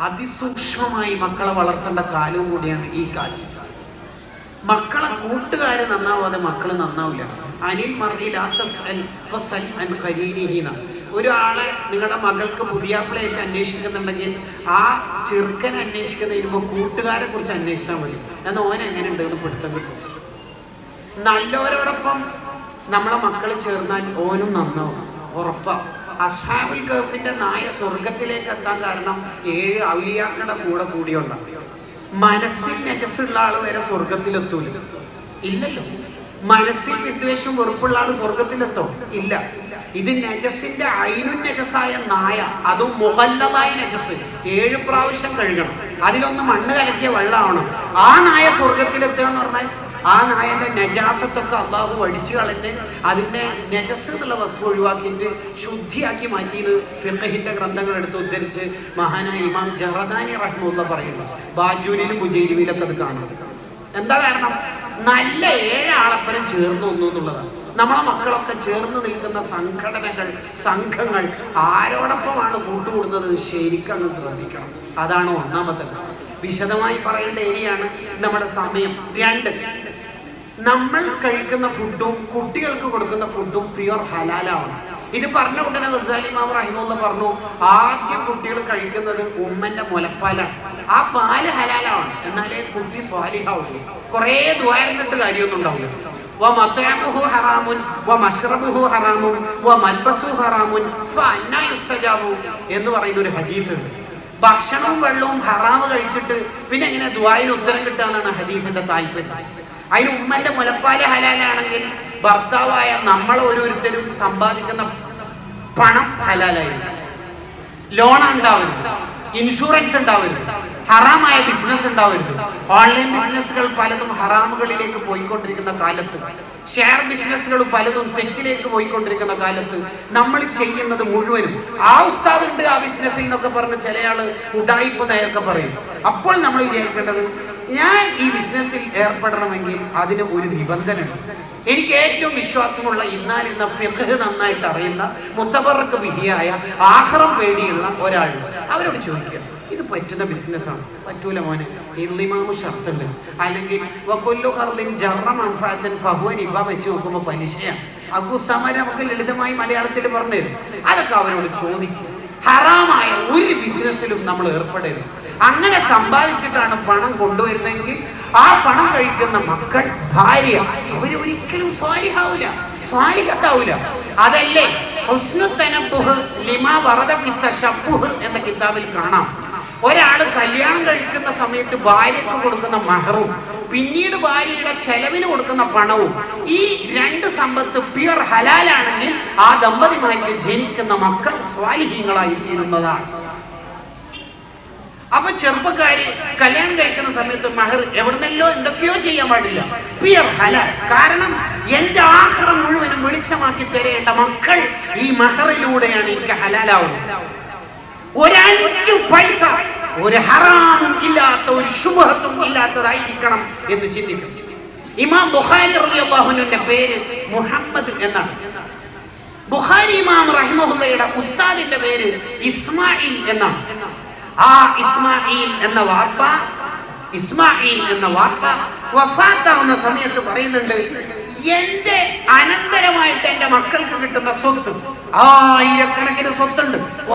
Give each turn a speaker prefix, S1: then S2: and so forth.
S1: അതിസൂക്ഷ്മമായി മക്കളെ വളർത്തേണ്ട കാലവും കൂടിയാണ് ഈ കാലം. മക്കളെ കൂട്ടുകാരെ നന്നാവാതെ മക്കൾ നന്നാവില്ല. അനിൽ മറിയില്ലാത്ത ഒരാളെ നിങ്ങളുടെ മകൾക്ക് പുതിയാപ്പിളയായിട്ട് അന്വേഷിക്കുന്നുണ്ടെങ്കിൽ ആ ചെറുക്കനെ അന്വേഷിക്കുന്ന ഇരുമ്പോൾ കൂട്ടുകാരെ കുറിച്ച് അന്വേഷിച്ചാൽ മതി. എന്നാൽ ഓൻ എങ്ങനെ ഉണ്ടെന്ന് പിടുത്തം കിട്ടും. നല്ലവരോടൊപ്പം നമ്മളെ മക്കൾ ചേർന്നാൽ ഓനും നന്നാവും. ഉറപ്പാ. അസ്ഹാബുൽ ഗൾഫിന്റെ നായ സ്വർഗത്തിലേക്ക് എത്താൻ കാരണം ഏഴ് ഔലിയാക്കളുടെ കൂടെ കൂടിയുണ്ടാവും മനസ്സിൽ നജസ്സുള്ള ആൾ വരെ സ്വർഗത്തിലെത്തൂല ഇല്ലല്ലോ. മനസ്സിൽ വിദ്വേഷം വെറുപ്പുള്ള ആൾ സ്വർഗത്തിലെത്തോ ഇല്ല. ഇത് നജസിന്റെ അയിനു നജസായ നായ അതും മുഹല്ലതായ നജസ് ഏഴ് പ്രാവശ്യം കഴുകണം. അതിലൊന്ന് മണ്ണ് കലക്കിയ വെള്ളമാവണം. ആ നായ സ്വർഗത്തിലെത്തുക എന്ന് പറഞ്ഞാൽ ആ നായന്റെ നജാസത്തൊക്കെ അള്ളാഹു അടിച്ചു കളഞ്ഞ് അതിന്റെ നജസ് എന്നുള്ള വസ്തു ഒഴിവാക്കിയിട്ട് ശുദ്ധിയാക്കി മാറ്റിയത് ഫിഖഹിന്റെ ഗ്രന്ഥങ്ങൾ എടുത്ത് ഉദ്ധരിച്ച് മഹാനായ ഇമാം ജറദാനി റഹ്മുള്ള പറയുന്നു. ബാജൂരിലും ബുജൈരുവിലൊക്കെ അത് കാണുന്നത് എന്താ കാരണം? നല്ല ഏഴ് ആളപ്പനം ചേർന്ന് ഒന്നു എന്നുള്ളതാണ്. നമ്മളെ മക്കളൊക്കെ ചേർന്ന് നിൽക്കുന്ന സംഘടനകൾ സംഘങ്ങൾ ആരോടൊപ്പമാണ് കൂട്ടുകൂടുന്നത് ശരിക്കും ശ്രദ്ധിക്കണം. അതാണ് ഒന്നാമത്തെ വിശദമായി പറയേണ്ട ഏരിയയാണ് നമ്മുടെ സമയം. രണ്ട് നമ്മൾ കഴിക്കുന്ന ഫുഡും കുട്ടികൾക്ക് കൊടുക്കുന്ന ഫുഡും പ്യുവർ ഹലാലാണ് ഇത് പറഞ്ഞ ഉടനെ ഗസാലിമാം റഹിമുള്ള പറഞ്ഞു ആദ്യം കുട്ടികൾ കഴിക്കുന്നത് ഉമ്മന്റെ മുലപ്പാലാണ് ആ പാല് ഹലാലാണ് എന്നാലേ കുട്ടി സ്വാലിഹാവുള്ളൂ കുറേ ദ്വാരന്നിട്ട് കാര്യമൊന്നും ഉണ്ടാവില്ല ومطعمه حرام ومشربه حرام وملبسه حرام فأنا يستجاب എന്ന് പറയുന്ന ഒരു ഹദീസ് ഉണ്ട് ഭക്ഷണവും വെള്ളവും ഹറാമ് കഴിച്ചിട്ട് പിന്നെ എങ്ങനെ ദുആയിന് ഉത്തരം കിട്ടാന്നാണ് ഹദീഫിന്റെ താല്പര്യം അതിന് ഉമ്മന്റെ മുലപ്പാൽ ഹലാലാണെങ്കിൽ ഭർത്താവായ നമ്മൾ ഓരോരുത്തരും സമ്പാദിക്കുന്ന പണം ഹലാലായിരുന്നു ലോൺ ഉണ്ടാവരുത്. ഇൻഷുറൻസ് ഉണ്ടാവരുത്. ഹറാമായ ബിസിനസ് ഉണ്ടാവരുത്. ഓൺലൈൻ ബിസിനസ്സുകൾ പലതും ഹറാമുകളിലേക്ക് പോയിക്കൊണ്ടിരിക്കുന്ന കാലത്ത്. ഷെയർ ബിസിനസ്സുകൾ പലതും തെറ്റിലേക്ക് പോയിക്കൊണ്ടിരിക്കുന്ന കാലത്ത് നമ്മൾ ചെയ്യുന്നത് മുഴുവനും ആ ഉസ്താദ് ഉണ്ട് ആ ബിസിനസ്സിൽ എന്നൊക്കെ പറഞ്ഞ് ചില ആൾ ഉടായിപ്പ് പറയും. അപ്പോൾ നമ്മൾ വിചാരിക്കേണ്ടത് ഞാൻ ഈ ബിസിനസ്സിൽ ഏർപ്പെടണമെങ്കിൽ അതിന് ഒരു നിബന്ധന എനിക്ക് ഏറ്റവും വിശ്വാസമുള്ള ഇന്നാൽ ഇന്നാലിന്ന ഫിഖ് നന്നായിട്ട് അറിയുന്ന മുത്തബർക്ക് വിഹിയായ ആഹ്റം പേടിയുള്ള ഒരാൾ അവരോട് ചോദിക്കുക ഇത് പറ്റുന്ന ബിസിനസ്സാണ്? പറ്റൂല മോനെ ഇല്ലിമാമു ഷർത്തുണ്ട്. അല്ലെങ്കിൽ വകൊല്ലു കർലിൻ ജറ മൻഫാത്തൻ ഫഹുവ ഇവ വെച്ച് നോക്കുമ്പോൾ പലിശയാണ് അഗുസമര നമുക്ക് ലളിതമായി മലയാളത്തിൽ പറഞ്ഞു തരും അതൊക്കെ അവരോട് ചോദിക്കും. ഹറാമായ ബിസിനസ്സിലും നമ്മൾ ഏർപ്പെടരുത് അങ്ങനെ സമ്പാദിച്ചിട്ടാണ് പണം കൊണ്ടുവരുന്നതെങ്കിൽ ആ പണം കഴിക്കുന്ന മക്കൾ ഭാര്യ അവർ ഒരിക്കലും സ്വാലിഹാവൂല സ്വാലിഹത്താവൂല അതല്ലേ ഹുസ്നുത്തനപ്പുഹ് ലിമാ വറദ ഫിത്തശബ്ബുഹ് എന്ന കിതാബിൽ കാണാം. ഒരാൾ കല്യാണം കഴിക്കുന്ന സമയത്ത് ഭാര്യക്ക് കൊടുക്കുന്ന മഹറും പിന്നീട് ഭാര്യയുടെ ചെലവിന് കൊടുക്കുന്ന പണവും ഈ രണ്ട് സമ്പത്ത് പ്യുർ ഹലാലാണെങ്കിൽ ആ ദമ്പതിമാർക്ക് ജനിക്കുന്ന മക്കൾ സ്വാലിഹീങ്ങളായി തീരുന്നതാണ്. അപ്പൊ ചെറുപ്പക്കാര് കല്യാണം കഴിക്കുന്ന സമയത്ത് മഹർ എവിടുന്നല്ലോ എന്തൊക്കെയോ ചെയ്യാൻ പാടില്ല. പിയർ ഹല കാരണം എന്റെ ആഹാരം മുഴുവനും വെളിച്ചമാക്കി തരേണ്ട മക്കൾ ഈ മഹറിലൂടെയാണ് എനിക്ക് ഹലാലാവുന്നത്. ഒരഞ്ചു പൈസ ഒരു ഹറാമും ഇല്ലാത്ത ഒരു ശുഭത്വം ഇല്ലാത്തതായിരിക്കണം എന്ന് ചിന്തിക്കും ഇമാം ബുഖാരി റളിയല്ലാഹുവിന്റെ പേര് മുഹമ്മദ് എന്നാണ്. ബുഖാരി ഇമാം റഹിമഹുല്ലയുടെ ഉസ്താദിന്റെ പേര് ഇസ്മായിൽ എന്നാണ്. ആ ഇസ്മായിൽ എന്ന വാർത്ത ഇസ്മായിൽ എന്ന വാർത്ത വഫാത്താവുന്ന സമയത്ത് പറയുന്നുണ്ട് എന്റെ അനന്തരമായിട്ട് എന്റെ മക്കൾക്ക് കിട്ടുന്ന സ്വത്ത് ആയിരക്കണക്കിന് സ്വത്തുണ്ട്.